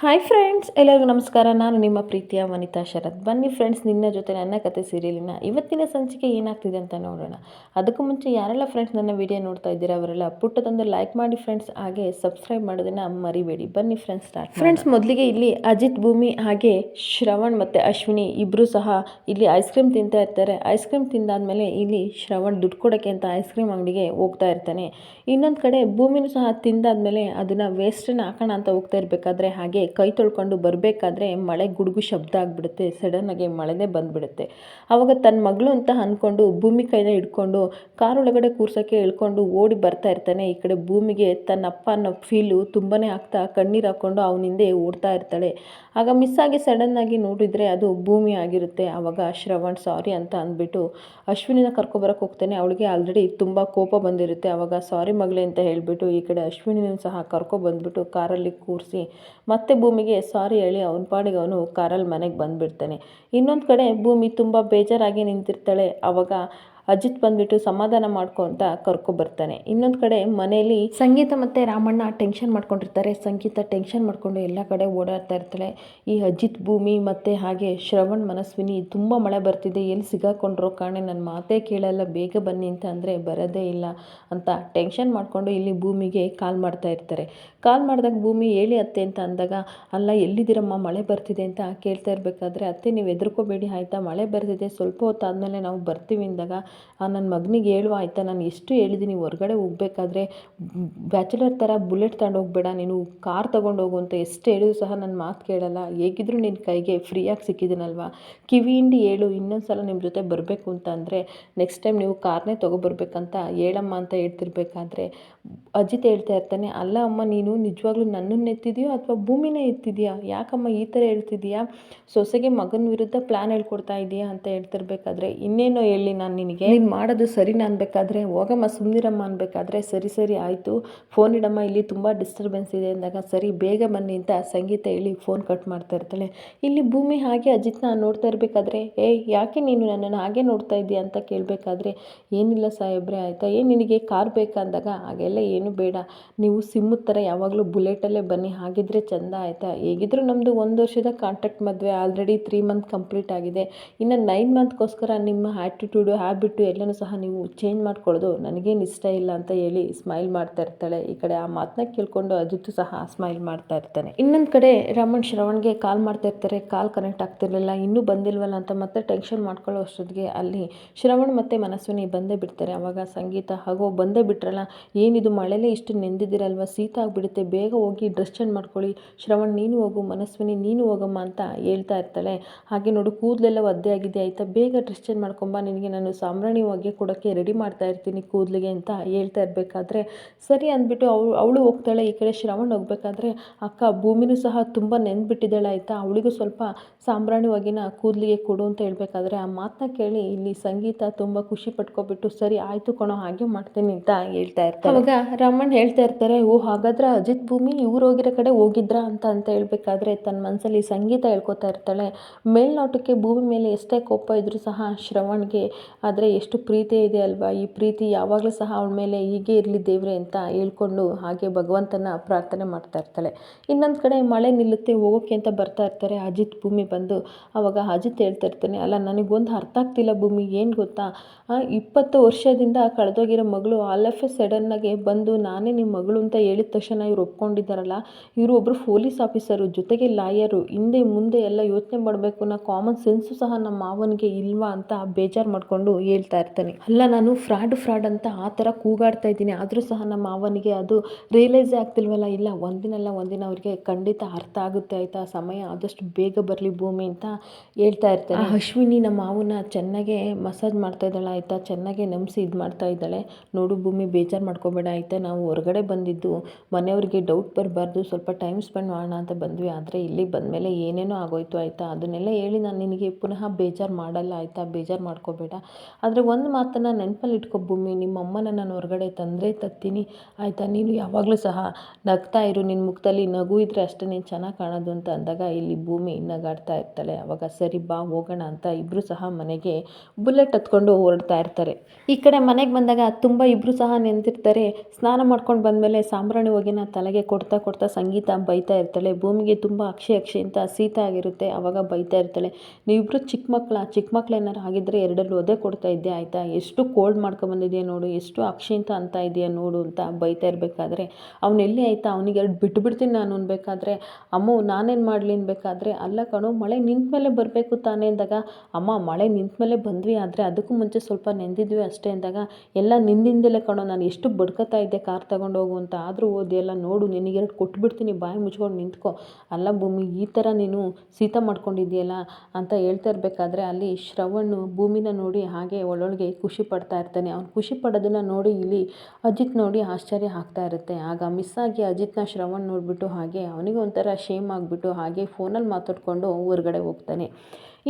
Hi friends ಎಲ್ಲರಿಗೂ ನಮಸ್ಕಾರ. ನಾನು ನಿಮ್ಮ ಪ್ರೀತಿಯ ವನಿತಾ ಶರತ್. ಬನ್ನಿ ಫ್ರೆಂಡ್ಸ್ ನಿನ್ನ ಜೊತೆ ನನ್ನ ಕತೆ ಸೀರಿಯಲಿನ ಇವತ್ತಿನ ಸಂಚಿಕೆ ಏನಾಗ್ತಿದೆ ಅಂತ ನೋಡೋಣ. ಅದಕ್ಕೂ ಮುಂಚೆ ಯಾರೆಲ್ಲ ಫ್ರೆಂಡ್ಸ್ ನನ್ನ ವಿಡಿಯೋ ನೋಡ್ತಾ ಇದ್ದೀರಾ, ಅವರೆಲ್ಲ ಪುಟ್ಟದೊಂದು ಲೈಕ್ ಮಾಡಿ ಫ್ರೆಂಡ್ಸ್ ಹಾಗೆ ಸಬ್ಸ್ಕ್ರೈಬ್ ಮಾಡೋದನ್ನು ಮರಿಬೇಡಿ. ಬನ್ನಿ ಫ್ರೆಂಡ್ಸ್ ಸ್ಟಾರ್ಟ್ ಫ್ರೆಂಡ್ಸ್ ಮೊದಲಿಗೆ ಇಲ್ಲಿ ಅಜಿತ್, ಭೂಮಿ, ಹಾಗೆ ಶ್ರವಣ್ ಮತ್ತು ಅಶ್ವಿನಿ ಇಬ್ಬರು ಸಹ ಇಲ್ಲಿ ಐಸ್ ಕ್ರೀಮ್ ತಿಂತಾ ಇರ್ತಾರೆ. ಐಸ್ ಕ್ರೀಮ್ ತಿಂದಾದ್ಮೇಲೆ ಇಲ್ಲಿ ಶ್ರವಣ್ ದುಡ್ಡು ಕೊಡೋಕ್ಕೆ ಅಂತ ಐಸ್ ಕ್ರೀಮ್ ಅಂಗಡಿಗೆ ಹೋಗ್ತಾ ಇರ್ತಾನೆ. ಇನ್ನೊಂದು ಕಡೆ ಭೂಮಿನೂ ಸಹ ತಿಂದಾದ್ಮೇಲೆ ಅದನ್ನು ವೇಸ್ಟನ್ನು ಹಾಕೋಣ ಅಂತ ಹೋಗ್ತಾ ಇರಬೇಕಾದ್ರೆ ಹಾಗೆ ಕೈ ತೊಳ್ಕೊಂಡು ಬರಬೇಕಾದ್ರೆ ಮಳೆ ಗುಡುಗು ಶಬ್ದ ಆಗಿಬಿಡುತ್ತೆ. ಸಡನ್ನಾಗಿ ಮಳೆನೇ ಬಂದುಬಿಡುತ್ತೆ. ಆವಾಗ ತನ್ನ ಮಗಳು ಅಂತ ಅಂದ್ಕೊಂಡು ಭೂಮಿ ಕೈನ ಹಿಡ್ಕೊಂಡು ಕಾರ್ ಒಳಗಡೆ ಕೂರ್ಸೋಕ್ಕೆ ಹೇಳ್ಕೊಂಡು ಓಡಿ ಬರ್ತಾ ಇರ್ತಾನೆ. ಈ ಕಡೆ ಭೂಮಿಗೆ ತನ್ನ ಅಪ್ಪ ಅನ್ನೋ ಫೀಲು ತುಂಬಾ ಆಗ್ತಾ ಕಣ್ಣೀರು ಹಾಕ್ಕೊಂಡು ಅವನಿಂದೆ ಓಡ್ತಾ ಇರ್ತಾಳೆ. ಆಗ ಮಿಸ್ ಆಗಿ ಸಡನ್ನಾಗಿ ನೋಡಿದರೆ ಅದು ಭೂಮಿ ಆಗಿರುತ್ತೆ. ಆವಾಗ ಶ್ರವಣ್, ಸಾರಿ ಅಂತ ಅಂದ್ಬಿಟ್ಟು ಅಶ್ವಿನಿನ ಕರ್ಕೊಬರಕ್ಕೆ ಹೋಗ್ತಾನೆ. ಅವಳಿಗೆ ಆಲ್ರೆಡಿ ತುಂಬ ಕೋಪ ಬಂದಿರುತ್ತೆ. ಆವಾಗ ಸಾರಿ ಮಗಳೇ ಅಂತ ಹೇಳಿಬಿಟ್ಟು ಈ ಕಡೆ ಅಶ್ವಿನಿನ ಸಹ ಕರ್ಕೊಬಂದ್ಬಿಟ್ಟು ಕಾರಲ್ಲಿ ಕೂರಿಸಿ ಮತ್ತೆ ಭೂಮಿಗೆ ಸಾರಿ ಹೇಳಿ ಅವನ ಪಾಡಿಗೆ ಅವನು ಕಾರಲ್ಲಿ ಮನೆಗೆ ಬಂದುಬಿಡ್ತಾನೆ. ಇನ್ನೊಂದು ಕಡೆ ಭೂಮಿ ತುಂಬ ಬೇಜಾರಾಗಿ ನಿಂತಿರ್ತಾಳೆ. ಆವಾಗ ಅಜಿತ್ ಬಂದ್ಬಿಟ್ಟು ಸಮಾಧಾನ ಮಾಡ್ಕೊ ಅಂತ ಕರ್ಕೊಬರ್ತಾನೆ ಇನ್ನೊಂದು ಕಡೆ ಮನೆಯಲ್ಲಿ ಸಂಗೀತ ಮತ್ತು ರಾಮಣ್ಣ ಟೆನ್ಷನ್ ಮಾಡ್ಕೊಂಡಿರ್ತಾರೆ. ಸಂಗೀತ ಟೆನ್ಷನ್ ಮಾಡ್ಕೊಂಡು ಎಲ್ಲ ಕಡೆ ಓಡಾಡ್ತಾ ಇರ್ತಾಳೆ. ಈ ಅಜಿತ್ ಭೂಮಿ ಮತ್ತು ಹಾಗೆ ಶ್ರವಣ್, ಮನಸ್ವಿನಿ ತುಂಬ ಮಳೆ ಬರ್ತಿದೆ. ಎಲ್ಲಿ ಸಿಗಾಕೊಂಡ್ರೋ ಕಾಣೆ ನನ್ನ ಮಾತೇ ಕೇಳಲ್ಲ. ಬೇಗ ಬನ್ನಿ ಅಂತ ಅಂದರೆ ಬರೋದೇ ಇಲ್ಲ ಅಂತ ಟೆನ್ಷನ್ ಮಾಡಿಕೊಂಡು ಇಲ್ಲಿ ಭೂಮಿಗೆ ಕಾಲ್ ಮಾಡ್ತಾ ಇರ್ತಾರೆ. ಕಾಲ್ ಮಾಡಿದಾಗ ಭೂಮಿ ಹೇಳಿ ಅತ್ತೆ ಅಂತ ಅಂದಾಗ, ಅಲ್ಲ, ಎಲ್ಲಿದ್ದೀರಮ್ಮ? ಮಳೆ ಬರ್ತಿದೆ ಅಂತ ಕೇಳ್ತಾ ಇರಬೇಕಾದ್ರೆ ಅತ್ತೆ, ನೀವು ಹೆದರ್ಕೋಬೇಡಿ ಆಯಿತಾ? ಮಳೆ ಬರ್ತಿದೆ. ಸ್ವಲ್ಪ ಹೊತ್ತಾದಮೇಲೆ ನಾವು ಬರ್ತೀವಿ ಅಂದಾಗ ನನ್ನ ಮಗನಿಗೆ ಹೇಳುವ, ಆಯಿತಾ, ನಾನು ಎಷ್ಟು ಹೇಳಿದ್ದೀನಿ ಹೊರ್ಗಡೆ ಹೋಗ್ಬೇಕಾದ್ರೆ ಬ್ಯಾಚುಲರ್ ಥರ ಬುಲೆಟ್ ತಗೊಂಡು ಹೋಗ್ಬೇಡ ನೀನು ಕಾರ್ ತೊಗೊಂಡು ಹೋಗು ಅಂತ ಎಷ್ಟು ಹೇಳಿದ್ರು ಸಹ ನನ್ನ ಮಾತು ಕೇಳಲ್ಲ. ಹೇಗಿದ್ದರೂ ನಿನ್ನ ಕೈಗೆ ಫ್ರೀಯಾಗಿ ಸಿಕ್ಕಿದ್ದೀನಲ್ವ ಕಿವಿ ಹಿಂಡಿ ಹೇಳು ಇನ್ನೊಂದು ಸಲ ನಿಮ್ಮ ಜೊತೆ ಬರಬೇಕು ಅಂತ ಅಂದರೆ ನೆಕ್ಸ್ಟ್ ಟೈಮ್ ನೀವು ಕಾರ್ನೇ ತೊಗೊಬರ್ಬೇಕಂತ ಹೇಳಮ್ಮ ಅಂತ ಹೇಳ್ತಿರ್ಬೇಕಾದ್ರೆ. ಅಜಿತ್ ಹೇಳ್ತಾ ಇರ್ತಾನೆ, ಅಲ್ಲ ಅಮ್ಮ, ನೀನು ನಿಜವಾಗ್ಲೂ ನನ್ನನ್ನು ಎತ್ತಿದೆಯೋ ಅಥವಾ ಭೂಮಿನೇ ಎತ್ತಿದೆಯಾ? ಯಾಕಮ್ಮ ಈ ಥರ ಹೇಳ್ತಿದೀಯಾ ಸೊಸೆಗೆ ಮಗನ ವಿರುದ್ಧ ಪ್ಲ್ಯಾನ್ ಹೇಳ್ಕೊಡ್ತಾ ಇದೆಯಾ? ಅಂತ ಹೇಳ್ತಿರ್ಬೇಕಾದ್ರೆ, ಇನ್ನೇನೋ ಹೇಳಿ, ನಾನು ನಿನಗೆ ನೀನು ಮಾಡೋದು ಸರಿನಾ ಅನ್ಬೇಕಾದ್ರೆ, ಹೋಗಮ್ಮ ಸುಮ್ಮನಿರಮ್ಮ ಅನ್ಬೇಕಾದ್ರೆ, ಸರಿ ಸರಿ ಆಯಿತು. ಫೋನ್ ಇಡಮ್ಮ, ಇಲ್ಲಿ ತುಂಬ ಡಿಸ್ಟರ್ಬೆನ್ಸ್ ಇದೆ ಅಂದಾಗ ಸರಿ, ಬೇಗ ಬನ್ನಿ ಅಂತ ಸಂಗೀತ ಹೇಳಿ ಫೋನ್ ಕಟ್ ಮಾಡ್ತಾ ಇರ್ತಾಳೆ. ಇಲ್ಲಿ ಭೂಮಿ ಹಾಗೆ ಅಜಿತ್ನ ನೋಡ್ತಾ ಇರಬೇಕಾದ್ರೆ ಏ ಯಾಕೆ ನೀನು ನನ್ನನ್ನು ಹಾಗೆ ನೋಡ್ತಾ ಇದ್ದೀಯ? ಅಂತ ಕೇಳಬೇಕಾದ್ರೆ, ಏನಿಲ್ಲ ಸಾಹೇಬ್ರೆ, ಆಯಿತಾ? ಏನು ನಿನಗೆ ಕಾರ್ ಬೇಕಂದಾಗ ಹಾಗೆಲ್ಲ ಏನು ಬೇಡ. ನೀವು ಸಿಮ್ಮು ಥರ ಯಾವಾಗಲೂ ಬುಲೆಟಲ್ಲೇ ಬನ್ನಿ. ಹಾಗಿದ್ರೆ ಚಂದ, ಆಯಿತಾ? ಹೇಗಿದ್ರು ನಮ್ಮದು ಒಂದು ವರ್ಷದ ಕಾಂಟ್ಯಾಕ್ಟ್ ಮದುವೆ ಆಲ್ರೆಡಿ ತ್ರೀ ಮಂತ್ ಕಂಪ್ಲೀಟ್ ಆಗಿದೆ. ಇನ್ನು ನೈನ್ ಮಂತ್ಗೋಸ್ಕರ ನಿಮ್ಮ ಆ್ಯಟಿಟ್ಯೂಡು ಹ್ಯಾಬಿಟ್ಟು ಎಲ್ಲನೂ ಸಹ ನೀವು ಚೇಂಜ್ ಮಾಡ್ಕೊಳ್ಳೋದು ನನಗೇನು ಇಷ್ಟ ಇಲ್ಲ ಅಂತ ಹೇಳಿ ಸ್ಮೈಲ್ ಮಾಡ್ತಾ ಇರ್ತಾಳೆ. ಈ ಕಡೆ ಆ ಮಾತನ್ನ ಕೇಳ್ಕೊಂಡು ಅಜಿತ್ತು ಸಹ ಸ್ಮೈಲ್ ಮಾಡ್ತಾ ಇರ್ತಾನೆ. ಇನ್ನೊಂದು ಕಡೆ ರಮಣ್ ಶ್ರವಣ್ಗೆ ಕಾಲ್ ಮಾಡ್ತಾ ಇರ್ತಾರೆ. ಕಾಲ್ ಕನೆಕ್ಟ್ ಆಗ್ತಿರಲಿಲ್ಲ. ಇನ್ನೂ ಬಂದಿಲ್ವಲ್ಲ ಅಂತ ಮತ್ತೆ ಟೆನ್ಷನ್ ಮಾಡ್ಕೊಳ್ಳೋ ಅಷ್ಟೊತ್ತಿಗೆ ಅಲ್ಲಿ ಶ್ರವಣ್ ಮತ್ತು ಮನಸ್ವಿನಿ ಬಂದೇ ಬಿಡ್ತಾರೆ. ಅವಾಗ ಸಂಗೀತ ಹಾಗೂ ಬಂದೇ ಬಿಟ್ರಲ್ಲ. ಏನಿದು ಮಳೆಲೇ ಇಷ್ಟು ನೆಂದಿದ್ದೀರಲ್ವ? ಸೀತ ಆಗಿಬಿಡುತ್ತೆ. ಬೇಗ ಹೋಗಿ ಡ್ರೆಸ್ ಚೇಂಜ್ ಮಾಡ್ಕೊಳ್ಳಿ. ಶ್ರವಣ್, ನೀನು ಹೋಗು. ಮನಸ್ವಿನಿ, ನೀನು ಹೋಗಮ್ಮ ಅಂತ ಹೇಳ್ತಾ ಇರ್ತಾಳೆ. ಹಾಗೆ ನೋಡು, ಕೂದಲೆಲ್ಲ ಒದ್ದೆ ಆಗಿದೆ ಆಯಿತಾ? ಬೇಗ ಡ್ರೆಸ್ ಚೇಂಜ್ ಮಾಡ್ಕೊಂಬ. ನಿನಗೆ ನಾನು ಸಾಂಬ್ರಾಣಿ ಹೊಗೆ ಕೊಡೋಕ್ಕೆ ರೆಡಿ ಮಾಡ್ತಾ ಇರ್ತೀನಿ ಕೂದಲಿಗೆ ಅಂತ ಹೇಳ್ತಾ ಇರಬೇಕಾದ್ರೆ, ಸರಿ ಅಂದ್ಬಿಟ್ಟು ಅವಳು ಅವಳು ಹೋಗ್ತಾಳೆ ಈ ಕಡೆ ಶ್ರವಣ್ ಹೋಗ್ಬೇಕಾದ್ರೆ, ಅಕ್ಕ ಭೂಮಿನೂ ಸಹ ತುಂಬ ನೆನ್ಬಿಟ್ಟಿದ್ದಾಳೆ ಆಯಿತಾ? ಅವಳಿಗೂ ಸ್ವಲ್ಪ ಸಾಂಬ್ರಾಣಿ ಹೊಗೆನ ಕೂದಲಿಗೆ ಕೊಡು ಅಂತ ಹೇಳಬೇಕಾದ್ರೆ, ಆ ಮಾತನ್ನ ಕೇಳಿ ಇಲ್ಲಿ ಸಂಗೀತ ತುಂಬ ಖುಷಿ ಪಟ್ಕೊಬಿಟ್ಟು, ಸರಿ ಆಯಿತು ಕಣೋ, ಹಾಗೆ ಮಾಡ್ತೀನಿ ಅಂತ ಹೇಳ್ತಾ ಇರ್ತಾರೆ ಅವಾಗ ರಮಣ್ ಹೇಳ್ತಾ ಇರ್ತಾರೆ, ಓ ಹಾಗಾದ್ರೆ ಅಜಿತ್ ಭೂಮಿ ಇವ್ರು ಹೋಗಿರೋ ಕಡೆ ಹೋಗಿದ್ರಾ ಅಂತ ಅಂತ ಹೇಳ್ಬೇಕಾದ್ರೆ ತನ್ನ ಮನಸ್ಸಲ್ಲಿ ಸಂಗೀತ ಹೇಳ್ಕೊತಾ ಇರ್ತಾಳೆ. ಮೇಲ್ನೋಟಕ್ಕೆ ಭೂಮಿ ಮೇಲೆ ಎಷ್ಟೇ ಕೋಪ ಇದ್ರೂ ಸಹ ಶ್ರವಣ್ಗೆ, ಆದರೆ ಎಷ್ಟು ಪ್ರೀತಿ ಇದೆ ಅಲ್ವಾ? ಈ ಪ್ರೀತಿ ಯಾವಾಗಲೂ ಸಹ ಅವಳ ಮೇಲೆ ಹೀಗೆ ಇರಲಿ ದೇವ್ರೆ ಅಂತ ಹೇಳ್ಕೊಂಡು ಹಾಗೆ ಭಗವಂತನ ಪ್ರಾರ್ಥನೆ ಮಾಡ್ತಾ ಇರ್ತಾಳೆ. ಇನ್ನೊಂದು ಕಡೆ ಮಳೆ ನಿಲ್ಲುತ್ತೆ ಹೋಗೋಕ್ಕೆ ಅಂತ ಬರ್ತಾ ಇರ್ತಾರೆ. ಅಜಿತ್ ಭೂಮಿ ಬಂದು ಆವಾಗ ಅಜಿತ್ ಹೇಳ್ತಾ ಇರ್ತಾನೆ, ಅಲ್ಲ, ನನಗೊಂದು ಅರ್ಥ ಆಗ್ತಿಲ್ಲ ಭೂಮಿ, ಏನು ಗೊತ್ತಾ? ಇಪ್ಪತ್ತು ವರ್ಷದಿಂದ ಕಳೆದೋಗಿರೋ ಮಗಳು ಆಲ್ ಆಫ್ ಎ ಸಡನ್ನಾಗಿ ಬಂದು ನಾನೇ ನಿಮ್ಮ ಮಗಳು ಅಂತ ಹೇಳಿದ ತಕ್ಷಣ ಇವ್ರು ಒಪ್ಕೊಂಡಿದ್ದಾರಲ್ಲ? ಇವರು ಒಬ್ಬರು ಪೊಲೀಸ್ ಆಫೀಸರು, ಜೊತೆಗೆ ಲಾಯರು, ಹಿಂದೆ ಮುಂದೆ ಎಲ್ಲ ಯೋಚನೆ ಮಾಡಬೇಕು ಅನ್ನೋ ಕಾಮನ್ ಸೆನ್ಸು ಸಹ ನಮ್ಮ ಮಾವನಿಗೆ ಇಲ್ವಾ? ಅಂತ ಬೇಜಾರು ಮಾಡಿಕೊಂಡು ಹೇಳ್ತಾ ಇರ್ತಾನೆ. ಅಲ್ಲ, ನಾನು ಫ್ರಾಡ್ ಫ್ರಾಡ್ ಅಂತ ಆ ಥರ ಕೂಗಾಡ್ತಾ ಇದ್ದೀನಿ. ಆದರೂ ಸಹ ನಮ್ಮ ಮಾವನಿಗೆ ಅದು ರಿಯಲೈಸ್ ಆಗ್ತಿಲ್ವಲ್ಲ? ಇಲ್ಲ, ಒಂದಿನಲ್ಲ ಒಂದಿನ ಅವರಿಗೆ ಖಂಡಿತ ಅರ್ಥ ಆಗುತ್ತೆ, ಆಯಿತಾ? ಸಮಯ ಆದಷ್ಟು ಬೇಗ ಬರಲಿ ಭೂಮಿ ಅಂತ ಹೇಳ್ತಾ ಇರ್ತಾನೆ. ಅಶ್ವಿನಿ ನಮ್ಮ ಮಾವನ ಚೆನ್ನಾಗೆ ಮಸಾಜ್ ಮಾಡ್ತಾ ಇದ್ದಾಳೆ, ಆಯಿತಾ? ಚೆನ್ನಾಗೆ ನಂಬಿಸಿ ಇದು ಮಾಡ್ತಾ ಇದ್ದಾಳೆ. ನೋಡು ಭೂಮಿ, ಬೇಜಾರು ಮಾಡ್ಕೋಬೇಡ, ಆಯಿತಾ? ನಾವು ಹೊರಗಡೆ ಬಂದಿದ್ದು, ಮನೆಯವ್ರಿಗೆ ಡೌಟ್ ಬರಬಾರ್ದು. ಸ್ವಲ್ಪ ಟೈಮ್ ಸ್ಪೆಂಡ್ ಮಾಡೋಣ ಅಂತ ಬಂದ್ವಿ. ಆದರೆ ಇಲ್ಲಿ ಬಂದಮೇಲೆ ಏನೇನೋ ಆಗೋಯ್ತು, ಆಯಿತಾ? ಅದನ್ನೆಲ್ಲ ಹೇಳಿ ನಾನು ನಿನಗೆ ಪುನಃ ಬೇಜಾರು ಮಾಡಲ್ಲ, ಆಯಿತಾ? ಬೇಜಾರು ಮಾಡ್ಕೋಬೇಡ. ಆದರೆ ಒಂದು ಮಾತನ್ನು ನೆನಪಲ್ಲಿ ಇಟ್ಕೊ ಭೂಮಿ, ನಿಮ್ಮ ಅಮ್ಮನ ನಾನು ಹೊರಗಡೆ ತಂದರೆ ತತ್ತೀನಿ. ಆಯಿತಾ? ನೀನು ಯಾವಾಗಲೂ ಸಹ ನಗ್ತಾ ಇರು. ನಿನ್ನ ಮುಖದಲ್ಲಿ ನಗು ಇದ್ದರೆ ಅಷ್ಟೇ ನೀನು ಚೆನ್ನಾಗಿ ಕಾಣೋದು ಅಂತ ಅಂದಾಗ ಇಲ್ಲಿ ಭೂಮಿ ನಗಾಡ್ತಾ ಇರ್ತಾಳೆ. ಅವಾಗ ಸರಿ ಬಾ, ಹೋಗೋಣ ಅಂತ ಇಬ್ಬರು ಸಹ ಮನೆಗೆ ಬುಲೆಟ್ ಹತ್ಕೊಂಡು ಹೊರಡ್ತಾ ಇರ್ತಾರೆ. ಈ ಕಡೆ ಮನೆಗೆ ಬಂದಾಗ ತುಂಬ ಇಬ್ಬರು ಸಹ ನೆಂದಿರ್ತಾರೆ ಸ್ನಾನ ಮಾಡ್ಕೊಂಡು ಬಂದಮೇಲೆ ಸಾಂಬ್ರಾಣಿ ಹೊಗೆನ ತಲೆಗೆ ಕೊಡ್ತಾ ಕೊಡ್ತಾ ಸಂಗೀತ ಬೈತಾ ಇರ್ತಾಳೆ. ಭೂಮಿಗೆ ತುಂಬ ಅಕ್ಷಿ ಅಕ್ಷಿ ಅಂತ ಸೀತ ಆಗಿರುತ್ತೆ. ಅವಾಗ ಬೈತಾ ಇರ್ತಾಳೆ. ನೀವಿಬ್ಬರು ಚಿಕ್ಕ ಮಕ್ಕಳ ಚಿಕ್ಕ ಮಕ್ಕಳು ಏನಾರು ಆಗಿದ್ದರೆ ಎರಡರಲ್ಲೂ ಒದೆ ಕೊಡ್ತಾ ಇದ್ದೆ, ಆಯಿತಾ? ಎಷ್ಟು ಕೋಲ್ಡ್ ಮಾಡ್ಕೊಂಬಂದಿದೆಯಾ ನೋಡು, ಎಷ್ಟು ಅಕ್ಷಿಂತ ಅಂತ ಇದೆಯಾ ನೋಡು ಅಂತ ಬೈತಾ ಇರಬೇಕಾದ್ರೆ ಅವನೆಲ್ಲಿ ಆಯಿತಾ? ಅವನಿಗೆ ಎರಡು ಬಿಟ್ಟು ಬಿಡ್ತೀನಿ ನಾನು ಅನ್ಬೇಕಾದ್ರೆ, ಅಮ್ಮ ನಾನೇನು ಮಾಡಲಿ ಅನ್ಬೇಕಾದ್ರೆ, ಅಲ್ಲ ಕಣೋ, ಮಳೆ ನಿಂತ ಮೇಲೆ ಬರಬೇಕು ತಾನೇ ಅಂದಾಗ, ಅಮ್ಮ ಮಳೆ ನಿಂತ ಮೇಲೆ ಬಂದ್ವಿ, ಆದರೆ ಅದಕ್ಕೂ ಮುಂಚೆ ಸ್ವಲ್ಪ ನೆಂದಿದ್ವಿ ಅಷ್ಟೇ ಅಂದಾಗ, ಎಲ್ಲ ನಿಂದಿಂದಲೇ ಕಣೋ, ನಾನು ಎಷ್ಟು ಬಡ್ಕೋತಾ ಇದ್ದೆ ಕಾರ್ ತಗೊಂಡು ಹೋಗು ಅಂತ, ಆದರೂ ಓದಿಯಲ್ಲ ನೋಡು ನಿನಗೆರಡು ಕೊಟ್ಬಿಡ್ತೀನಿ ಬಾಯಿ ಮುಚ್ಕೊಂಡು ನಿಂತ್ಕೊ. ಅಲ್ಲ ಭೂಮಿ, ಈ ಥರ ನೀನು ಸೀತ ಮಾಡ್ಕೊಂಡಿದ್ಯಲ್ಲ ಅಂತ ಹೇಳ್ತಾ ಇರಬೇಕಾದ್ರೆ, ಅಲ್ಲಿ ಶ್ರವಣ್ ಭೂಮಿನ ನೋಡಿ ಹಾಗೆ ಒಳೊಳಗೆ ಖುಷಿ ಪಡ್ತಾ ಇರ್ತಾನೆ. ಅವ್ನು ಖುಷಿ ಪಡೋದನ್ನು ನೋಡಿ ಇಲ್ಲಿ ಅಜಿತ್ ನೋಡಿ ಆಶ್ಚರ್ಯ ಆಗ್ತಾ ಇರುತ್ತೆ. ಆಗ ಮಿಸ್ ಆಗಿ ಅಜಿತ್ನ ಶ್ರವಣ್ ನೋಡಿಬಿಟ್ಟು ಹಾಗೆ ಅವನಿಗೆ ಒಂಥರ ಶೇಮ್ ಆಗಿಬಿಟ್ಟು ಹಾಗೆ ಫೋನಲ್ಲಿ ಮಾತಾಡಿಕೊಂಡು ಹೊರಗಡೆ ಹೋಗ್ತಾನೆ.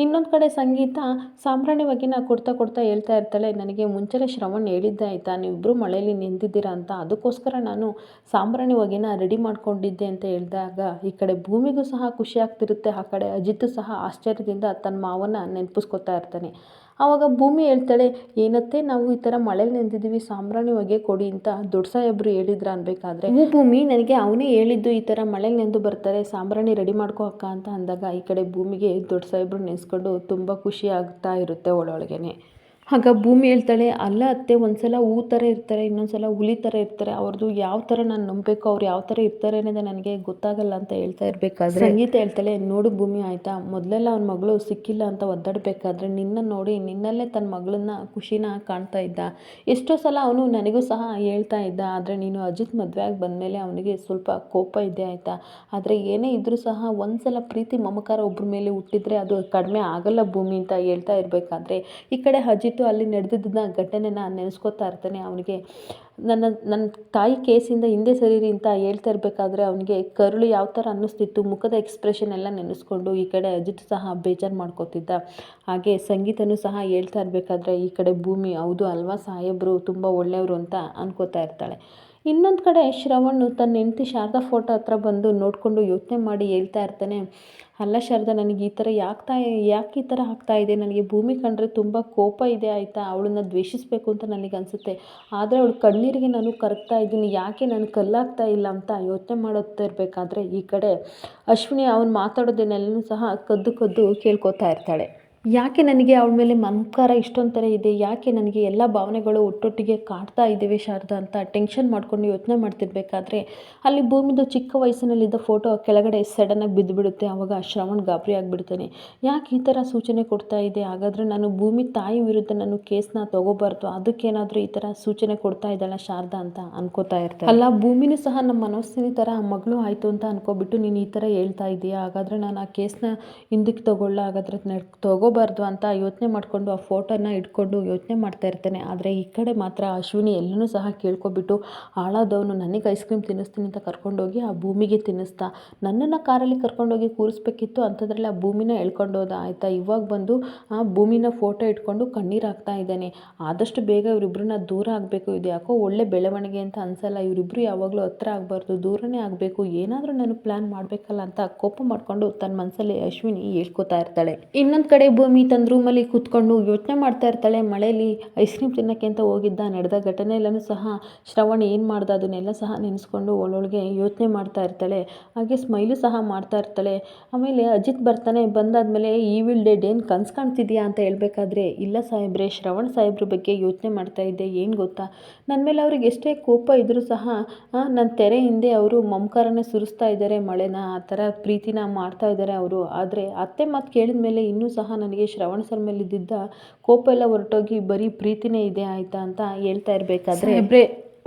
ಇನ್ನೊಂದು ಕಡೆ ಸಂಗೀತ ಸಾಂಬ್ರಾಣಿ ನಾ ಕೊಡ್ತಾ ಕೊಡ್ತಾ ಹೇಳ್ತಾ ಇರ್ತಾಳೆ. ನನಗೆ ಮುಂಚೆನೇ ಶ್ರವಣ್ ಹೇಳಿದ್ದೆ ಆಯಿತಾ ನೀವಿಬ್ಬರು ಮಳೆಯಲ್ಲಿ ನಿಂತಿದ್ದೀರಾ ಅಂತ. ಅದಕ್ಕೋಸ್ಕರ ನಾನು ಸಾಂಬ್ರಾಣಿ ಹೊಗೆನ ರೆಡಿ ಮಾಡ್ಕೊಂಡಿದ್ದೆ ಅಂತ ಹೇಳಿದಾಗ ಈ ಕಡೆ ಭೂಮಿಗೂ ಸಹ ಖುಷಿ ಆಗ್ತಿರುತ್ತೆ. ಆ ಕಡೆ ಅಜಿತ್ ಸಹ ಆಶ್ಚರ್ಯದಿಂದ ತನ್ನ ಮಾವನ ನೆನಪಿಸ್ಕೊತಾ ಇರ್ತಾನೆ. ಆವಾಗ ಭೂಮಿ ಹೇಳ್ತಾಳೆ, ಏನತ್ತೆ ನಾವು ಈ ಥರ ಮಳೇಲಿ ನೆಂದಿದ್ದೀವಿ, ಸಾಂಬ್ರಾಣಿ ಹೊಗೆ ಕೊಡಿ ಅಂತ ದೊಡ್ಡ ಸಾಹೇಬ್ರು ಹೇಳಿದ್ರು ಅನ್ಬೇಕಾದ್ರೆ. ಹ್ಞೂ ಭೂಮಿ, ನನಗೆ ಅವನೇ ಹೇಳಿದ್ದು ಈ ಥರ ಮಳೇಲಿ ನೆಂದು ಬರ್ತಾರೆ, ಸಾಂಬ್ರಾಣಿ ರೆಡಿ ಮಾಡ್ಕೋ ಅಕ್ಕ ಅಂತ ಅಂದಾಗ ಈ ಕಡೆ ಭೂಮಿಗೆ ದೊಡ್ಡ ಸಾಹೇಬ್ರು ನೆನೆಸ್ಕೊಂಡು ತುಂಬ ಖುಷಿ ಆಗ್ತಾ ಇರುತ್ತೆ ಒಳೊಳಗೇನೆ. ಆಗ ಭೂಮಿ ಹೇಳ್ತಾಳೆ ಅಲ್ಲ ಅತ್ತೆ ಒಂದು ಸಲ ಹೂ ಥರ ಇರ್ತಾರೆ ಇನ್ನೊಂದು ಸಲ ಹುಲಿ ಥರ ಇರ್ತಾರೆ ಅವ್ರದ್ದು ಯಾವ ಥರ ನಾನು ನಂಬಬೇಕು ಅವ್ರು ಯಾವ ಥರ ಇರ್ತಾರೆ ಅನ್ನೋದು ನನಗೆ ಗೊತ್ತಾಗಲ್ಲ ಅಂತ ಹೇಳ್ತಾ ಇರಬೇಕಾದ್ರೆ ಸಂಗೀತ ಹೇಳ್ತಾಳೆ ನೋಡು ಭೂಮಿ ಆಯಿತಾ ಮೊದಲೆಲ್ಲ ಅವ್ನ ಮಗಳು ಸಿಕ್ಕಿಲ್ಲ ಅಂತ ಒದ್ದಾಡಬೇಕಾದ್ರೆ ನಿನ್ನ ನೋಡಿ ನಿನ್ನಲ್ಲೇ ತನ್ನ ಮಗಳನ್ನ ಖುಷಿನ ಕಾಣ್ತಾ ಇದ್ದ. ಎಷ್ಟೋ ಸಲ ಅವನು ನನಗೂ ಸಹ ಹೇಳ್ತಾ ಇದ್ದ ಆದರೆ ನೀನು ಅಜಿತ್ ಮದುವೆ ಆಗಿ ಬಂದಮೇಲೆ ಅವನಿಗೆ ಸ್ವಲ್ಪ ಕೋಪ ಇದೆ ಆಯಿತಾ. ಆದರೆ ಏನೇ ಇದ್ದರೂ ಸಹ ಒಂದು ಸಲ ಪ್ರೀತಿ ಮಮಕಾರ ಒಬ್ಬರ ಮೇಲೆ ಹುಟ್ಟಿದ್ರೆ ಅದು ಕಡಿಮೆ ಆಗಲ್ಲ ಭೂಮಿ ಅಂತ ಹೇಳ್ತಾ ಇರಬೇಕಾದ್ರೆ ಈ ಕಡೆ ಅಜಿತ್ ಅಲ್ಲಿ ನಡೆದಿದ್ದನ್ನ ಘಟನೆನ ನೆನೆಸ್ಕೋತಾ ಇರ್ತಾನೆ ಅವನಿಗೆ. ನನ್ನ ನನ್ನ ತಾಯಿ ಕೇಸಿಂದ ಹಿಂದೆ ಸರೀರಿ ಅಂತ ಹೇಳ್ತಾ ಇರಬೇಕಾದ್ರೆ ಅವನಿಗೆ ಕರುಳು ಯಾವ ಥರ ಅನ್ನಿಸ್ತಿತ್ತು, ಮುಖದ ಎಕ್ಸ್ಪ್ರೆಷನ್ ಎಲ್ಲ ನೆನೆಸ್ಕೊಂಡು ಈ ಕಡೆ ಅಜಿತ್ ಸಹ ಬೇಜಾರು ಮಾಡ್ಕೋತಿದ್ದ. ಹಾಗೆ ಸಂಗೀತನೂ ಸಹ ಹೇಳ್ತಾ ಇರಬೇಕಾದ್ರೆ ಈ ಕಡೆ ಭೂಮಿ ಹೌದು ಅಲ್ವಾ ಸಾಹೇಬರು, ತುಂಬ ಒಳ್ಳೆಯವರು ಅಂತ ಅನ್ಕೋತಾ ಇರ್ತಾಳೆ. ಇನ್ನೊಂದು ಕಡೆ ಶ್ರವಣ್ ತನ್ನ ಹೆಂಡತಿ ಶಾರದಾ ಫೋಟೋ ಹತ್ರ ಬಂದು ನೋಡಿಕೊಂಡು ಯೋಚನೆ ಮಾಡಿ ಹೇಳ್ತಾ ಇರ್ತಾನೆ. ಅಲ್ಲ ಶಾರದಾ, ನನಗೆ ಈ ಥರ ಯಾಕ್ತಾ, ಯಾಕೆ ಈ ಥರ ಆಗ್ತಾ ಇದೆ? ನನಗೆ ಭೂಮಿ ಕಂಡ್ರೆ ತುಂಬ ಕೋಪ ಇದೆ ಆಯಿತಾ? ಅವಳನ್ನ ದ್ವೇಷಿಸಬೇಕು ಅಂತ ನನಗೆ ಅನಿಸುತ್ತೆ. ಆದರೆ ಅವಳು ಕಣ್ಣೀರಿಗೆ ನಾನು ಕರಗ್ತಾ ಇದ್ದೀನಿ. ಯಾಕೆ ನಾನು ಕಲ್ಲಾಗ್ತಾ ಇಲ್ಲ ಅಂತ ಯೋಚನೆ ಮಾಡುತ್ತಾ ಇರಬೇಕಾದ್ರೆ ಈ ಕಡೆ ಅಶ್ವಿನಿ ಅವನು ಮಾತಾಡೋದನ್ನೆಲ್ಲನೂ ಸಹ ಕದ್ದು ಕದ್ದು ಕೇಳ್ಕೊತಾ ಇರ್ತಾಳೆ. ಯಾಕೆ ನನಗೆ ಅವಳ ಮೇಲೆ ಮಮಕಾರ ಥರ ಇದೆ? ಯಾಕೆ ನನಗೆ ಎಲ್ಲ ಭಾವನೆಗಳು ಒಟ್ಟೊಟ್ಟಿಗೆ ಕಾಡ್ತಾ ಇದ್ದೇವೆ ಶಾರದಾ ಅಂತ ಟೆನ್ಷನ್ ಮಾಡ್ಕೊಂಡು ಯೋಚನೆ ಮಾಡ್ತಿರ್ಬೇಕಾದ್ರೆ ಅಲ್ಲಿ ಭೂಮಿದು ಚಿಕ್ಕ ವಯಸ್ಸಿನಲ್ಲಿದ್ದ ಫೋಟೋ ಕೆಳಗಡೆ ಸಡನ್ನಾಗಿ ಬಿದ್ದುಬಿಡುತ್ತೆ. ಆವಾಗ ಶ್ರವಣ್ ಗಾಬರಿ ಆಗಿಬಿಡ್ತಾನೆ. ಯಾಕೆ ಈ ಥರ ಸೂಚನೆ ಕೊಡ್ತಾ ಇದೆ? ಹಾಗಾದರೆ ನಾನು ಭೂಮಿ ತಾಯಿ ವಿರುದ್ಧ ನಾನು ಕೇಸ್ನ ತೊಗೋಬಾರ್ದು. ಅದಕ್ಕೇನಾದರೂ ಈ ಥರ ಸೂಚನೆ ಕೊಡ್ತಾ ಇದ್ದಾಳ ಶಾರದಾ ಅಂತ ಅನ್ಕೋತಾ ಇರ್ತಾರೆ. ಅಲ್ಲ, ಭೂಮಿನೂ ಸಹ ನಮ್ಮ ಮನಸ್ಸಿನ ಥರ ಮಗಳು ಆಯಿತು ಅಂತ ಅನ್ಕೋಬಿಟ್ಟು ನೀನು ಈ ಥರ ಹೇಳ್ತಾ ಇದೀಯಾ? ಹಾಗಾದರೆ ನಾನು ಆ ಕೇಸ್ನ ಹಿಂದಕ್ಕೆ ತೊಗೊಳ್ಳ. ಹಾಗಾದರೆ ನಡ್ ತಗೋಬಾರ್ದು ಅಂತ ಯೋಚನೆ ಮಾಡಿಕೊಂಡು ಆ ಫೋಟೋನ ಇಟ್ಕೊಂಡು ಯೋಚನೆ ಮಾಡ್ತಾ ಇರ್ತೇನೆ. ಆದರೆ ಈ ಕಡೆ ಮಾತ್ರ ಅಶ್ವಿನಿ ಎಲ್ಲನೂ ಸಹ ಕೇಳ್ಕೊಬಿಟ್ಟು ಹಾಳಾದವನು ನನಗೆ ಐಸ್ ಕ್ರೀಮ್ ತಿನ್ನಿಸ್ತೀನಿ ಅಂತ ಕರ್ಕೊಂಡೋಗಿ ಆ ಭೂಮಿಗೆ ತಿನ್ನಿಸ್ತಾ. ನನ್ನನ್ನು ಕಾರಲ್ಲಿ ಕರ್ಕೊಂಡೋಗಿ ಕೂರಿಸ್ಬೇಕಿತ್ತು ಅಂಥದ್ರಲ್ಲಿ ಆ ಭೂಮಿನ ಎಳ್ಕೊಂಡು ಹೋದ ಆಯಿತಾ? ಇವಾಗ ಬಂದು ಆ ಭೂಮಿನ ಫೋಟೋ ಇಟ್ಕೊಂಡು ಕಣ್ಣೀರು ಹಾಕ್ತಾ ಇದ್ದಾನೆ. ಆದಷ್ಟು ಬೇಗ ಇವರಿಬ್ಬರನ್ನ ದೂರ ಆಗಬೇಕು. ಇದು ಯಾಕೋ ಒಳ್ಳೆ ಬೆಳವಣಿಗೆ ಅಂತ ಅನಿಸಲ್ಲ. ಇವರಿಬ್ಬರು ಯಾವಾಗಲೂ ಹತ್ರ ಆಗಬಾರ್ದು. ದೂರನೇ ಆಗಬೇಕು. ಏನಾದರೂ ನಾನು ಪ್ಲ್ಯಾನ್ ಮಾಡಬೇಕಲ್ಲ ಅಂತ ಕೋಪ ಮಾಡಿಕೊಂಡು ತನ್ನ ಮನಸ್ಸಲ್ಲಿ ಅಶ್ವಿನಿ ಹೇಳ್ಕೊತಾ ಇರ್ತಾಳೆ. ಇನ್ನೊಂದು ಕಡೆ ತನ್ನ ರೂಮಲ್ಲಿ ಕೂತ್ಕೊಂಡು ಯೋಚನೆ ಮಾಡ್ತಾ ಇರ್ತಾಳೆ. ಮಳೆಯಲ್ಲಿ ಐಸ್ ಕ್ರೀಮ್ ತಿನ್ನೋಕ್ಕೆ ಅಂತ ಹೋಗಿದ್ದ, ನಡೆದ ಘಟನೆ ಎಲ್ಲನೂ ಸಹ ಶ್ರವಣ್ ಏನು ಮಾಡ್ದ ಅದನ್ನೆಲ್ಲ ಸಹ ನೆನೆಸ್ಕೊಂಡು ಒಳೊಳಗೆ ಯೋಚನೆ ಮಾಡ್ತಾ ಇರ್ತಾಳೆ. ಹಾಗೆ ಸ್ಮೈಲು ಸಹ ಮಾಡ್ತಾ ಇರ್ತಾಳೆ. ಆಮೇಲೆ ಅಜಿತ್ ಬರ್ತಾನೆ, ಬಂದಾದಮೇಲೆ ಈ ವಿಲ್ ಡೆಡ್ ಏನು ಕನ್ಸು ಕಾಣ್ತಿದ್ಯಾ ಅಂತ ಹೇಳಬೇಕಾದ್ರೆ, ಇಲ್ಲ ಸಾಹೇಬ್ರೆ, ಶ್ರವಣ್ ಸಾಹೇಬ್ರ ಬಗ್ಗೆ ಯೋಚನೆ ಮಾಡ್ತಾ ಇದ್ದೆ, ಏನು ಗೊತ್ತಾ? ನನ್ನ ಮೇಲೆ ಅವ್ರಿಗೆ ಎಷ್ಟೇ ಕೋಪ ಇದ್ದರೂ ಸಹ ನನ್ನ ತೆರೆ ಹಿಂದೆ ಅವರು ಮಮಕಾರನೇ ಸುರಿಸ್ತಾ ಇದ್ದಾರೆ ಮಳೆನ, ಆ ಥರ ಪ್ರೀತಿನ ಮಾಡ್ತಾ ಇದ್ದಾರೆ ಅವರು. ಆದರೆ ಅತ್ತೆ ಮಾತು ಕೇಳಿದ ಮೇಲೆ ಇನ್ನೂ ಸಹ ನನಗೆ ಶ್ರವಣ ಸರ್ ಮೇಲೆ ಇದ್ದಿದ್ದ ಕೋಪ ಎಲ್ಲ ಹೊರಟೋಗಿ ಬರೀ ಪ್ರೀತಿನೇ ಇದೆ ಆಯಿತಾ ಅಂತ ಹೇಳ್ತಾ ಇರಬೇಕಾದ್ರೆ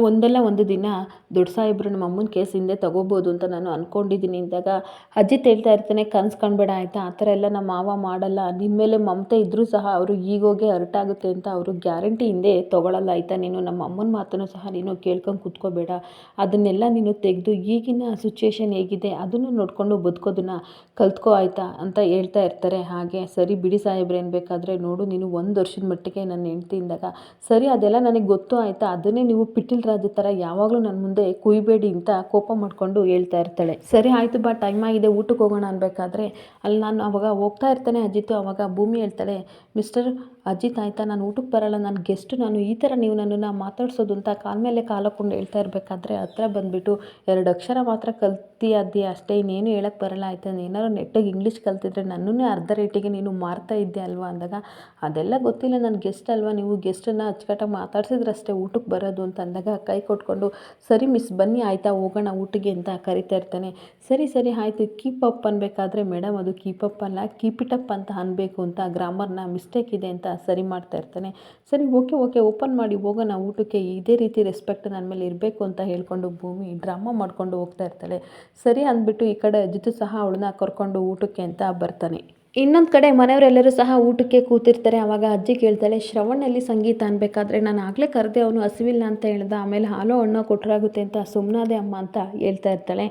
ಒಂದಲ್ಲ ಒಂದು ದಿನ ದೊಡ್ಡ ಸಾಹೇಬ್ರು ನಮ್ಮ ಅಮ್ಮನ ಕೇಸ್ ಹಿಂದೆ ತಗೋಬೋದು ಅಂತ ನಾನು ಅಂದ್ಕೊಂಡಿದ್ದೀನಿ ಅಂದಾಗ ಅಜ್ಜಿ ಹೇಳ್ತಾ ಇರ್ತಾನೆ, ಕನ್ಸು ಕಾಣಬೇಡ ಆಯಿತಾ? ಆ ಥರ ಎಲ್ಲ ನಮ್ಮ ಮಾವ ಮಾಡಲ್ಲ. ನಿನ್ನ ಮೇಲೆ ಮಮತೆ ಇದ್ದರೂ ಸಹ ಅವರು ಈಗೋಗೆ ಆಗುತ್ತೆ ಅಂತ ಅವರು ಗ್ಯಾರಂಟಿ ಹಿಂದೆ ತೊಗೊಳಲ್ಲ ಆಯಿತಾ? ನೀನು ನಮ್ಮ ಅಮ್ಮನ ಮಾತನ್ನು ಸಹ ನೀನು ಕೇಳ್ಕೊಂಡು ಕೂತ್ಕೋಬೇಡ. ಅದನ್ನೆಲ್ಲ ನೀನು ತೆಗೆದು ಈಗಿನ ಸಿಚುವೇಶನ್ ಹೇಗಿದೆ, ಅದನ್ನು ನೋಡಿಕೊಂಡು ಬದುಕೋದನ್ನು ಕಲ್ತ್ಕೋ ಆಯಿತಾ? ಅಂತ ಹೇಳ್ತಾ ಇರ್ತಾರೆ. ಹಾಗೆ ಸರಿ ಬಿಡಿ ಸಾಹೇಬ್ರು, ಏನು ಬೇಕಾದರೆ ನೋಡು. ನೀನು ಒಂದು ವರ್ಷದ ಮಟ್ಟಿಗೆ ನನ್ನ ಹೆಂಡ್ತಿಯಿಂದಾಗ ಸರಿ, ಅದೆಲ್ಲ ನನಗೆ ಗೊತ್ತು ಆಯಿತಾ? ಅದನ್ನೇ ನೀವು ಪಿಟೀಲ್ ರಾಜ ಥರ ಯಾವಾಗಲೂ ನನ್ನ ಮುಂದೆ ಕುಯ್ಬೇಡಿ ಅಂತ ಕೋಪ ಮಾಡಿಕೊಂಡು ಹೇಳ್ತಾ ಇರ್ತಾಳೆ. ಸರಿ ಆಯಿತು ಬಾ ಟೈಮ್ ಆಗಿದೆ, ಊಟಕ್ಕೆ ಹೋಗೋಣ ಅನ್ಬೇಕಾದ್ರೆ. ಅಲ್ಲಿ ನಾನು ಅವಾಗ ಹೋಗ್ತಾ ಇರ್ತಾನೆ ಅಜಿತ್, ಅವಾಗ ಭೂಮಿ ಹೇಳ್ತಾಳೆ ಮಿಸ್ಟರ್ ಅಜಿತ್ ಆಯ್ತಾ, ನಾನು ಊಟಕ್ಕೆ ಬರಲ್ಲ, ನಾನು ಗೆಸ್ಟು ನಾನು ಈ ಥರ ನೀವು ನನ್ನನ್ನು ಮಾತಾಡ್ಸೋದು ಅಂತ ಕಾಲ ಮೇಲೆ ಕಾಲಕ್ಕೊಂಡು ಹೇಳ್ತಾ ಇರಬೇಕಾದ್ರೆ ಹತ್ರ ಬಂದುಬಿಟ್ಟು, ಎರಡು ಅಕ್ಷರ ಮಾತ್ರ ಕಲ್ತಿ ಅದ್ದಿ ಅಷ್ಟೇ ಇನ್ನೇನು ಹೇಳಕ್ಕೆ ಬರಲ್ಲ, ಆಯ್ತಾ? ಏನಾದ್ರು ನೆಟ್ಟಾಗಿ ಇಂಗ್ಲೀಷ್ ಕಲ್ತಿದ್ರೆ ನನ್ನನ್ನೇ ಅರ್ಧ ರೇಟಿಗೆ ನೀನು ಮಾರ್ತಾ ಇದ್ದೆ ಅಲ್ವಾ? ಅಂದಾಗ, ಅದೆಲ್ಲ ಗೊತ್ತಿಲ್ಲ, ನಾನು ಗೆಸ್ಟ್ ಅಲ್ವಾ? ನೀವು ಗೆಸ್ಟನ್ನು ಅಚ್ಚುಕಟ್ಟಾಗಿ ಮಾತಾಡ್ಸಿದ್ರಷ್ಟೇ ಊಟಕ್ಕೆ ಬರೋದು ಅಂತ ಅಂದಾಗ ಕೈ ಕೊಟ್ಕೊಂಡು, ಸರಿ ಮಿಸ್ ಬನ್ನಿ, ಆಯಿತಾ, ಹೋಗೋಣ ಊಟಿಗೆ ಅಂತ ಕರಿತಾ ಇರ್ತಾನೆ. ಸರಿ ಸರಿ, ಆಯಿತು ಕೀಪ್ ಅಪ್ ಅನ್ಬೇಕಾದ್ರೆ ಮೇಡಮ್ ಅದು ಕೀಪ್ ಅಪ್ ಅಲ್ಲ ಕೀಪ್ ಇಟ್ ಅಪ್ ಅಂತ ಅನ್ಬೇಕು ಅಂತ ಗ್ರಾಮರ್ನ ಮಿಸ್ಟೇಕ್ ಇದೆ ಅಂತ ಸರಿ ಮಾಡ್ತಾ ಇರ್ತಾನೆ. ಸರಿ ಓಕೆ ಓಕೆ ಓಪನ್ ಮಾಡಿ, ಹೋಗೋಣ, ಊಟಕ್ಕೆ, ಇದೇ ರೀತಿ ರೆಸ್ಪೆಕ್ಟ್ ನನ್ನ ಮೇಲೆ ಇರಬೇಕು ಅಂತ ಹೇಳ್ಕೊಂಡು ಭೂಮಿ ಡ್ರಾಮಾ ಮಾಡ್ಕೊಂಡು ಹೋಗ್ತಾ ಇರ್ತಾಳೆ. ಸರಿ ಅಂದ್ಬಿಟ್ಟು ಈ ಕಡೆ ಅಜಿತು ಸಹ ಅವಳನ್ನ ಕರ್ಕೊಂಡು ಊಟಕ್ಕೆ ಅಂತ ಬರ್ತಾನೆ. ಇನ್ನೊಂದು ಕಡೆ ಮನೆಯವರೆಲ್ಲರೂ ಸಹ ಊಟಕ್ಕೆ ಕೂತಿರ್ತಾರೆ. ಆವಾಗ ಅಜ್ಜಿ ಕೇಳ್ತಾಳೆ, ಶ್ರವಣಲ್ಲಿ ಸಂಗೀತ ಅನ್ಬೇಕಾದ್ರೆ ನಾನು ಆಗಲೇ ಕರೆದೆ ಅವನು ಹಸಿವಿಲ್ಲ ಅಂತ ಹೇಳ್ದ, ಆಮೇಲೆ ಹಾಲು ಹಣ್ಣು ಕೊಟ್ಟರಾಗುತ್ತೆ ಅಂತ ಸುಮ್ಮನಾದೆ ಅಮ್ಮ ಅಂತ ಹೇಳ್ತಾ ಇರ್ತಾಳೆ.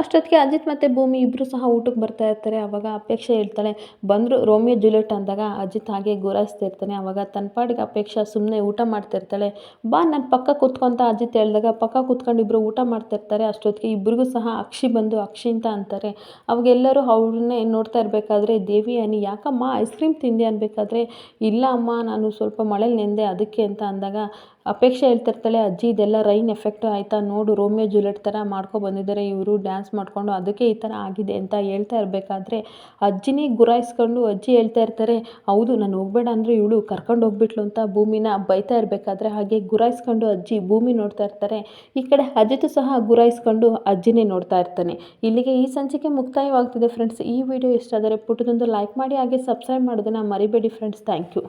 ಅಷ್ಟೊತ್ತಿಗೆ ಅಜಿತ್ ಮತ್ತು ಭೂಮಿ ಇಬ್ಬರು ಸಹ ಊಟಕ್ಕೆ ಬರ್ತಾ ಇರ್ತಾರೆ. ಆವಾಗ ಅಪೇಕ್ಷೆ ಹೇಳ್ತಾಳೆ, ಬಂದರು ರೋಮಿಯೋ ಜೂಲಿಯಟ್ ಅಂದಾಗ ಅಜಿತ್ ಹಾಗೆ ಇರ್ತಾನೆ. ಆವಾಗ ತನ್ನ ಪಾಡಿಗೆ ಅಪೇಕ್ಷೆ ಸುಮ್ಮನೆ ಊಟ ಮಾಡ್ತಾ ಇರ್ತಾಳೆ. ಬಾ ನನ್ನ ಪಕ್ಕ ಕೂತ್ಕೊಂತ, ಅಜಿತ್ ಹೇಳಿದಾಗ. ಪಕ್ಕ ಕೂತ್ಕೊಂಡು ಇಬ್ಬರು ಊಟ ಮಾಡ್ತಾ ಇರ್ತಾರೆ. ಅಷ್ಟೊತ್ತಿಗೆ ಇಬ್ಬರಿಗೂ ಸಹ ಅಕ್ಷಿ ಬಂದು, ಅಕ್ಷಿ ಅಂತ ಅಂತಾರೆ. ಅವಾಗೆಲ್ಲರೂ ಅವ್ರನ್ನೇ ನೋಡ್ತಾ ಇರಬೇಕಾದ್ರೆ ದೇವಿ ಅನಿ ಯಾಕಮ್ಮ ಐಸ್ ಕ್ರೀಮ್ ತಿಂದೆ ಅನ್ಬೇಕಾದ್ರೆ? ಇಲ್ಲ ಅಮ್ಮ, ನಾನು ಸ್ವಲ್ಪ ಮಳೇಲಿ ನೆಂದೆ, ಅದಕ್ಕೆ, ಅಂತ ಅಂದಾಗ ಅಪೇಕ್ಷೆ ಹೇಳ್ತಿರ್ತಾಳೆ, ಅಜ್ಜಿ, ಇದೆಲ್ಲ ರೈನ್ ಎಫೆಕ್ಟ್ ಆಯಿತಾ? ನೋಡು, ರೋಮಿಯೋ ಜೂಲಿಯಟ್ ಥರ ಮಾಡ್ಕೊ ಬಂದಿದ್ದಾರೆ, ಇವರು ಡ್ಯಾನ್ಸ್ ಮಾಡಿಕೊಂಡು ಅದಕ್ಕೆ ಈ ಥರ ಆಗಿದೆ ಅಂತ ಹೇಳ್ತಾ ಇರಬೇಕಾದ್ರೆ ಅಜ್ಜಿನೇ ಗುರಾಯಿಸ್ಕೊಂಡು ಅಜ್ಜಿ ಹೇಳ್ತಾ ಇರ್ತಾರೆ, ಹೌದು, ನಾನು ಹೋಗಬೇಡ ಅಂದರೆ ಇವಳು ಕರ್ಕೊಂಡು ಹೋಗ್ಬಿಟ್ಲು ಅಂತ ಭೂಮಿನ ಬೈತಾ ಇರಬೇಕಾದ್ರೆ ಹಾಗೆ ಗುರಾಯಿಸ್ಕೊಂಡು ಅಜ್ಜಿ ಭೂಮಿ ನೋಡ್ತಾ ಇರ್ತಾರೆ. ಈ ಕಡೆ ಅಜಿತು ಸಹ ಗುರಾಯಿಸ್ಕೊಂಡು ಅಜ್ಜಿನೇ ನೋಡ್ತಾ ಇರ್ತಾನೆ. ಇಲ್ಲಿಗೆ ಈ ಸಂಚಿಕೆ ಮುಕ್ತಾಯವಾಗ್ತಿದೆ ಫ್ರೆಂಡ್ಸ್ ಈ ವಿಡಿಯೋ ಇಷ್ಟ ಆದರೆ ಪುಟ್ಟದೊಂದು ಲೈಕ್ ಮಾಡಿ, ಹಾಗೆ ಸಬ್ಸ್ಕ್ರೈಬ್ ಮಾಡೋದನ್ನು ಮರಿಬೇಡಿ ಫ್ರೆಂಡ್ಸ್ ಥ್ಯಾಂಕ್ ಯು